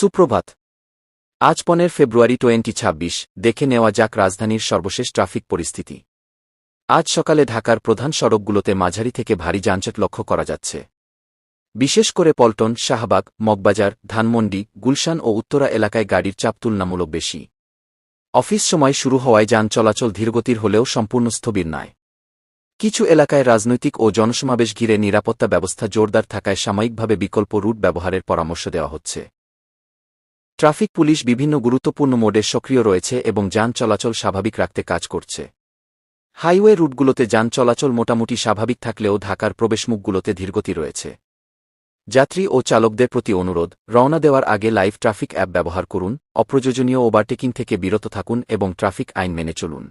সুপ্রভাত। আজ পনেরো ফেব্রুয়ারি টোয়েন্টি ছাব্বিশ, দেখে নেওয়া যাক রাজধানীর সর্বশেষ ট্রাফিক পরিস্থিতি। আজ সকালে ঢাকার প্রধান সড়কগুলোতে মাঝারি থেকে ভারী যানজট লক্ষ্য করা যাচ্ছে। বিশেষ করে পল্টন, শাহবাগ, মগবাজার, ধানমন্ডি, গুলশান ও উত্তরা এলাকায় গাড়ির চাপ তুলনামূলক বেশি। অফিস সময় শুরু হওয়ায় যান চলাচল ধীরগতির হলেও সম্পূর্ণ স্থবির নয়। কিছু এলাকায় রাজনৈতিক ও জনসমাবেশ ঘিরে নিরাপত্তা ব্যবস্থা জোরদার থাকায় সাময়িকভাবে বিকল্প রুট ব্যবহারের পরামর্শ দেওয়া হচ্ছে। ট্রাফিক পুলিশ বিভিন্ন গুরুত্বপূর্ণ মোডে সক্রিয় রয়েছে এবং যান চলাচল স্বাভাবিক রাখতে কাজ করছে। হাইওয়ে রুটগুলোতে যান চলাচল মোটামুটি স্বাভাবিক থাকলেও ঢাকার প্রবেশমুখগুলোতে ধীরগতি রয়েছে। যাত্রী ও চালকদের প্রতি অনুরোধ, রওনা দেওয়ার আগে লাইভ ট্রাফিক অ্যাপ ব্যবহার করুন, অপ্রয়োজনীয় ওভারটেকিং থেকে বিরত থাকুন এবং ট্রাফিক আইন মেনে চলুন।